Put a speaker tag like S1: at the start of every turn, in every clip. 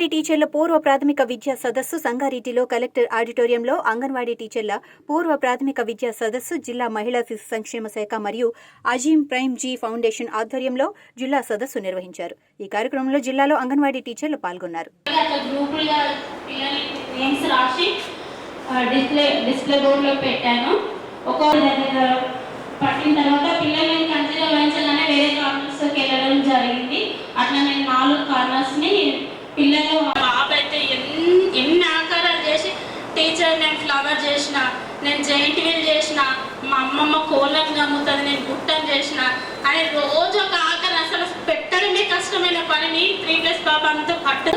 S1: అంగన్వాడీ టీచర్ల పూర్వ ప్రాథమిక విద్యా సదస్సు సంగారెడ్డిలో కలెక్టర్ ఆడిటోరియంలో అంగన్వాడీ టీచర్ల పూర్వ ప్రాథమిక విద్యా సదస్సు జిల్లా మహిళా శిశు సంక్షేమ శాఖ మరియు అజీం ప్రైమ్ జీ ఫౌండేషన్ ఆధ్వర్యంలో జిల్లా సదస్సు నిర్వహించారు. ఈ కార్యక్రమంలో జిల్లాలో అంగన్వాడీ టీచర్లు పాల్గొన్నారు.
S2: డిస్ప్లే డిస్ప్లే బోర్డులో పెట్టాను. ఒక పట్టిన తర్వాత పిల్లల్ని కంటిన్యూ వహించాలనే వేరే కార్నర్స్కి వెళ్ళడం జరిగింది. అట్లా నేను నాలుగు కార్నర్స్ని పిల్లలు బాబు అయితే ఎన్ని ఎన్ని ఆకారాలు చేసి టీచర్ నేను ఫ్లవర్ చేసిన నేను జైంట్ వీల్ చేసిన మా అమ్మమ్మ కోళ్ళని గమ్ముతుంది నేను గుట్టని చేసిన అని రోజు ఒక ఆకారం అసలు పెట్టడమే కష్టమైన పనిని త్రీ ప్లస్ బాబు అంతా పట్టు.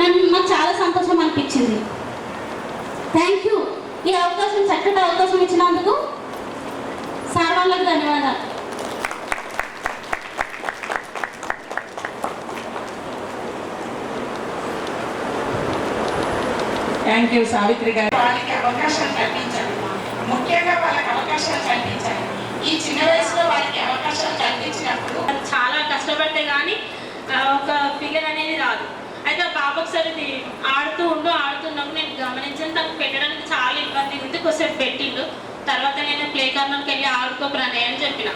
S2: నన్ను నాకు చాలా సంతోషం అనిపించింది. థ్యాంక్ యూ ఈ అవకాశం చక్కటి అవకాశం ఇచ్చినందుకు సార్ వాళ్ళకి ధన్యవాదాలు.
S3: థ్యాంక్ యూ సావిత్రి గారు. వాళ్ళకి అవకాశాలు కల్పించాలి ముఖ్యంగా వాళ్ళకి అవకాశాలు కల్పించాలి. ఈ చిన్న వయసులో వాళ్ళకి అవకాశాలు కల్పించినప్పుడు
S2: చాలా కష్టపడితే కానీ ఒక ఫిగర్ అనేది రాదు. అయితే బాబు ఒకసారి ఆడుతూ ఉండు ఆడుతున్నప్పుడు నేను గమనించాను తనకు పెట్టడానికి చాలా ఇబ్బంది ఉంది. కొద్దిసేపు పెట్టిండు. తర్వాత నేను ప్లే కార్నర్కి వెళ్ళి ఆడుకో అని చెప్పిన.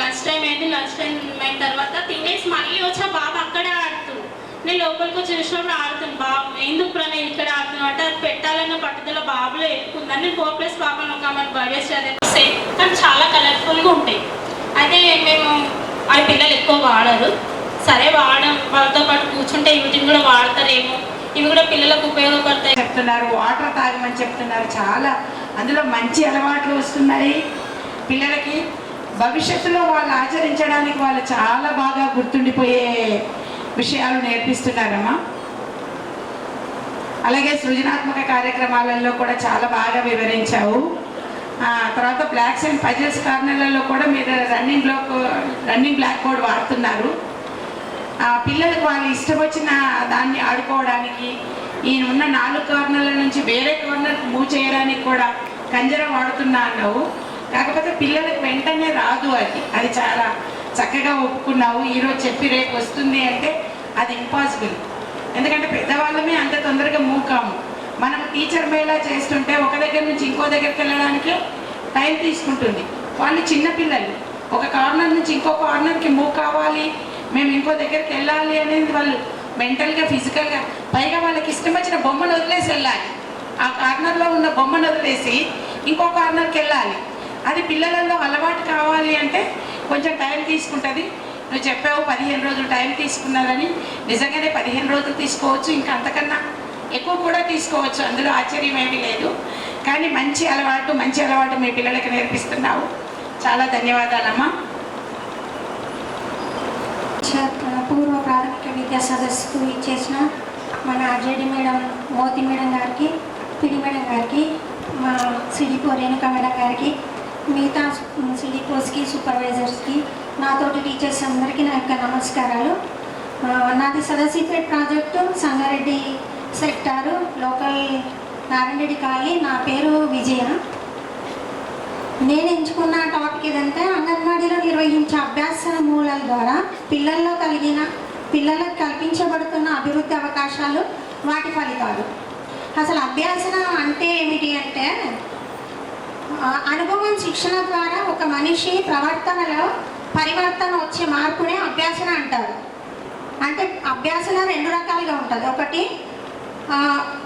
S2: లంచ్ టైం అయింది లంచ్ టైం అయిన తర్వాత తినేసి మళ్ళీ వచ్చా బాబు అక్కడే ఆడుతుంది నేను లోపలికి వచ్చి చూసినప్పుడు ఆడుతుంది బాబు. ఎందుకు ప్రణయ్ ఇక్కడ ఆడుతున్నావు? అంటే అది పెట్టాలన్న పట్టుదల బాబులో ఎక్కుందని నేను ఫోర్ ప్లస్ పాపను ఒక ఆమెను భవేష్ కానీ చాలా కలర్ఫుల్గా ఉంటాయి. అయితే మేము ఆ పిల్లలు ఎక్కువ వాడరు. సరే వాడడం వాళ్ళతో పాటు కూర్చుంటే వీటిని కూడా వాడతారేమో. ఇవి కూడా పిల్లలకు ఉపయోగపడతాయి.
S3: చెప్తున్నారు వాటర్ తాగమని చెప్తున్నారు చాలా. అందులో మంచి అలవాట్లు వస్తున్నాయి. పిల్లలకి భవిష్యత్తులో వాళ్ళు ఆచరించడానికి వాళ్ళు చాలా బాగా గుర్తుండిపోయే విషయాలు నేర్పిస్తున్నారమ్మా. అలాగే సృజనాత్మక కార్యక్రమాలలో కూడా చాలా బాగా వివరించావు. తర్వాత బ్లాక్స్ అండ్ పజిల్స్ కార్నర్లలో కూడా మీరు running black running black board వాడుతున్నారు. పిల్లలకు వాళ్ళు ఇష్టం వచ్చిన దాన్ని ఆడుకోవడానికి ఈయన ఉన్న నాలుగు కార్నర్ల నుంచి వేరే కార్నర్కి మూవ్ చేయడానికి కూడా కంజర వాడుతున్నా అన్నావు. కాకపోతే పిల్లలకు వెంటనే రాదు అది. అది చాలా చక్కగా ఒప్పుకున్నావు. ఈరోజు చెప్పి రేపు వస్తుంది అంటే అది ఇంపాసిబుల్ ఎందుకంటే పెద్దవాళ్ళమే అంత తొందరగా మూవ్ కాము. మనం టీచర్ మేళా చేస్తుంటే ఒక దగ్గర నుంచి ఇంకో దగ్గరికి వెళ్ళడానికి టైం తీసుకుంటుంది. వాళ్ళు చిన్నపిల్లలు ఒక కార్నర్ నుంచి ఇంకో కార్నర్కి మూవ్ కావాలి. మేము ఇంకో దగ్గరికి వెళ్ళాలి అనేది వాళ్ళు మెంటల్గా ఫిజికల్గా పైగా వాళ్ళకి ఇష్టం వచ్చిన బొమ్మను వదిలేసి వెళ్ళాలి. ఆ కార్నర్లో ఉన్న బొమ్మను వదిలేసి ఇంకో కార్నర్కి వెళ్ళాలి. అది పిల్లలలో అలవాటు కావాలి అంటే కొంచెం టైం తీసుకుంటుంది. నువ్వు చెప్పావు పదిహేను రోజులు టైం తీసుకున్నారని. నిజంగానే పదిహేను రోజులు తీసుకోవచ్చు ఇంకా అంతకన్నా ఎక్కువ కూడా తీసుకోవచ్చు. అందులో ఆశ్చర్యం ఏమీ లేదు. కానీ మంచి అలవాటు మంచి అలవాటు మీ పిల్లలకి నేర్పిస్తున్నావు. చాలా ధన్యవాదాలమ్మా.
S4: చ- పూర్వ ప్రాథమిక విద్యా సదస్సుకు ఇచ్చేసిన మన ఆర్జేడి మేడం మోతి మేడం గారికి పిడి మేడం గారికి మా సిడిపో రేణుకా మేడం గారికి మిగతా సిడిపోస్కి సూపర్వైజర్స్కి నాతోటి టీచర్స్ అందరికీ నా యొక్క నమస్కారాలు. నాది Sadasivpet project Sangareddy sector local Narayanareddy colony. నా పేరు విజయ. నేను ఎంచుకున్న టాపిక్ ఏదంటే అంగన్వాడీలో నిర్వహించే అభ్యాస మూలాల ద్వారా పిల్లల్లో కలిగిన పిల్లలకు కల్పించబడుతున్న అభివృద్ధి అవకాశాలు వాటి ఫలితాలు. అసలు అభ్యాసన అంటే ఏమిటి అంటే అనుభవం శిక్షణ ద్వారా ఒక మనిషి ప్రవర్తనలో పరివర్తన వచ్చే మార్పునే అభ్యాసన అంటారు. అంటే అభ్యాసన రెండు రకాలుగా ఉంటుంది. ఒకటి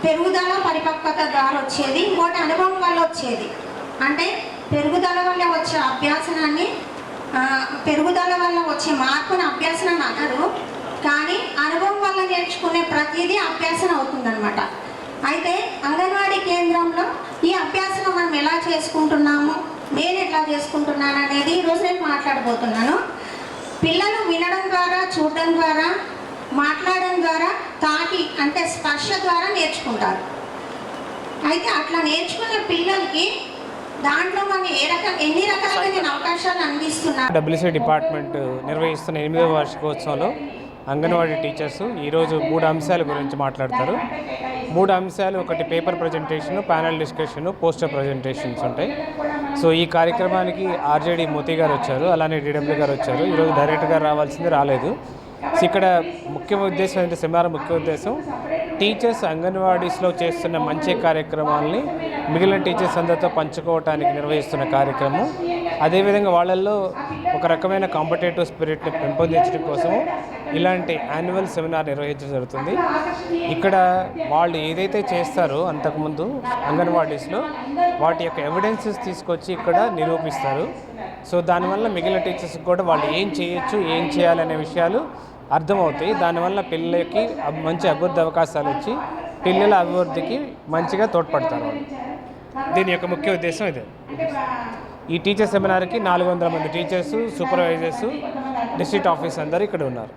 S4: పెరుగుదల పరిపక్వత ద్వారా వచ్చేది ఇంకోటి అనుభవం వల్ల వచ్చేది. అంటే పెరుగుదల వల్ల వచ్చే అభ్యాసనాన్ని పెరుగుదల వల్ల వచ్చే మార్పుని అభ్యాసనం అనరు. కానీ అనుభవం వల్ల నేర్చుకునే ప్రతిదీ అభ్యాసన అవుతుందన్నమాట. అయితే అంగన్వాడీ కేంద్రంలో ఈ అభ్యాసనం మనం ఎలా చేసుకుంటున్నాము? నేను ఎట్లా చేసుకుంటున్నాను అనేది ఈరోజు నేను మాట్లాడబోతున్నాను. పిల్లలు వినడం ద్వారా చూడడం ద్వారా మాట్లాడడం ద్వారా తాకి అంటే స్పర్శ ద్వారా నేర్చుకుంటారు. అయితే అట్లా నేర్చుకునే పిల్లలకి దాంట్లో మనం ఏ రకం ఎన్ని రకాలుగా నేను అవకాశాలు అందిస్తున్నా
S5: డబ్ల్యూసీ డిపార్ట్మెంట్ నిర్వహిస్తున్న ఎనిమిదవ వార్షికోత్సవంలో అంగన్వాడీ టీచర్స్ ఈరోజు మూడు అంశాల గురించి మాట్లాడతారు. మూడు అంశాలు ఒకటి paper presentation panel discussion poster presentations ఉంటాయి. సో ఈ కార్యక్రమానికి ఆర్జేడి మోతీ గారు వచ్చారు అలానే డిడబ్ల్యూ గారు వచ్చారు. ఈరోజు డైరెక్టర్ గారు రావాల్సింది రాలేదు. సో ఇక్కడ ముఖ్య ఉద్దేశం అంటే సెమినార్ ముఖ్య ఉద్దేశం టీచర్స్ అంగన్వాడీస్లో చేస్తున్న మంచి కార్యక్రమాలని మిగిలిన టీచర్స్ అందరితో పంచుకోవటానికి నిర్వహిస్తున్న కార్యక్రమం. అదేవిధంగా వాళ్ళల్లో ఒక రకమైన కాంపిటేటివ్ స్పిరిట్ని పెంపొందించడం కోసము ఇలాంటి యాన్యువల్ సెమినార్ నిర్వహించడం జరుగుతుంది. ఇక్కడ వాళ్ళు ఏదైతే చేస్తారో అంతకుముందు అంగన్వాడీస్లో వాటి యొక్క ఎవిడెన్సెస్ తీసుకొచ్చి ఇక్కడ నిరూపిస్తారు. సో దానివల్ల మిగిలిన టీచర్స్కి కూడా వాళ్ళు ఏం చేయొచ్చు ఏం చేయాలనే విషయాలు అర్థమవుతాయి. దానివల్ల పిల్లలకి మంచి అభివృద్ధి అవకాశాలు ఇచ్చి పిల్లల అభివృద్ధికి మంచిగా తోడ్పడతారు వాళ్ళు. దీని యొక్క ముఖ్య ఉద్దేశం ఇదే. ఈ టీచర్ సెమినార్కి నాలుగు వందల మంది టీచర్స్ సూపర్వైజర్స్ డిస్ట్రిక్ట్ ఆఫీస్ అందరూ ఇక్కడ ఉన్నారు.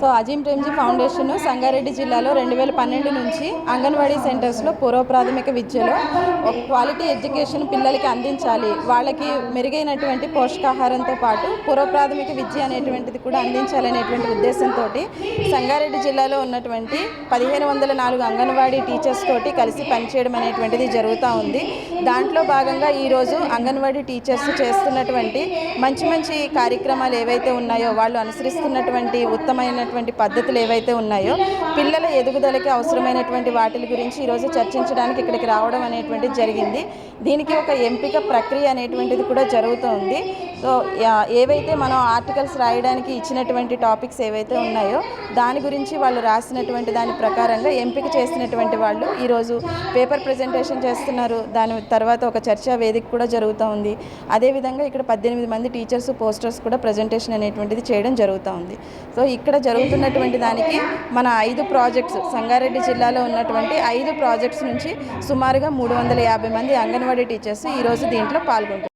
S6: సో అజీం ప్రేమ్జీ ఫౌండేషన్ సంగారెడ్డి జిల్లాలో రెండు వేల పన్నెండు నుంచి అంగన్వాడీ సెంటర్స్లో పూర్వ ప్రాథమిక విద్యలో క్వాలిటీ ఎడ్యుకేషన్ పిల్లలకి అందించాలి. వాళ్ళకి మెరుగైనటువంటి పోషకాహారంతో పాటు పూర్వ ప్రాథమిక విద్య అనేటువంటిది కూడా అందించాలనేటువంటి ఉద్దేశంతో సంగారెడ్డి జిల్లాలో ఉన్నటువంటి పదిహేను వందల నాలుగు అంగన్వాడీ టీచర్స్ తోటి కలిసి పనిచేయడం అనేటువంటిది జరుగుతూ ఉంది. దాంట్లో భాగంగా ఈరోజు అంగన్వాడీ టీచర్స్ చేస్తున్నటువంటి మంచి మంచి కార్యక్రమాలు ఏవైతే ఉన్నాయో వాళ్ళు అనుసరిస్తున్నటువంటి ఉత్తమైనటువంటి పద్ధతులు ఏవైతే ఉన్నాయో పిల్లల ఎదుగుదలకి అవసరమైనటువంటి వాటి గురించి ఈరోజు చర్చించడానికి ఇక్కడికి రావడం అనేటువంటిది జరిగింది. దీనికి ఒక ఎంపిక ప్రక్రియ అనేటువంటిది కూడా జరుగుతుంది. సో ఏవైతే మనం ఆర్టికల్స్ రాయడానికి ఇచ్చినటువంటి టాపిక్స్ ఏవైతే ఉన్నాయో దాని గురించి వాళ్ళు రాసినటువంటి దాని ప్రకారంగా ఎంపిక చేసినటువంటి వాళ్ళు ఈరోజు పేపర్ ప్రజెంటేషన్ చేస్తున్నారు. దాని తర్వాత ఒక చర్చా వేదిక కూడా జరుగుతూ ఉంది అదేవిధంగా ఇక్కడ పద్దెనిమిది మంది టీచర్స్ పోస్టర్స్ కూడా ప్రజెంటేషన్ అనేటువంటిది చేయడం జరుగుతూ ఉంది. సో ఇక్కడ జరుగుతున్నటువంటి దానికి మన ఐదు ప్రాజెక్ట్స్ సంగారెడ్డి జిల్లాలో ఉన్నటువంటి ఐదు ప్రాజెక్ట్స్ నుంచి సుమారుగా మూడు వందల యాభై మంది అంగన్వాడీ టీచర్స్ ఈరోజు దీంట్లో పాల్గొంటున్నారు.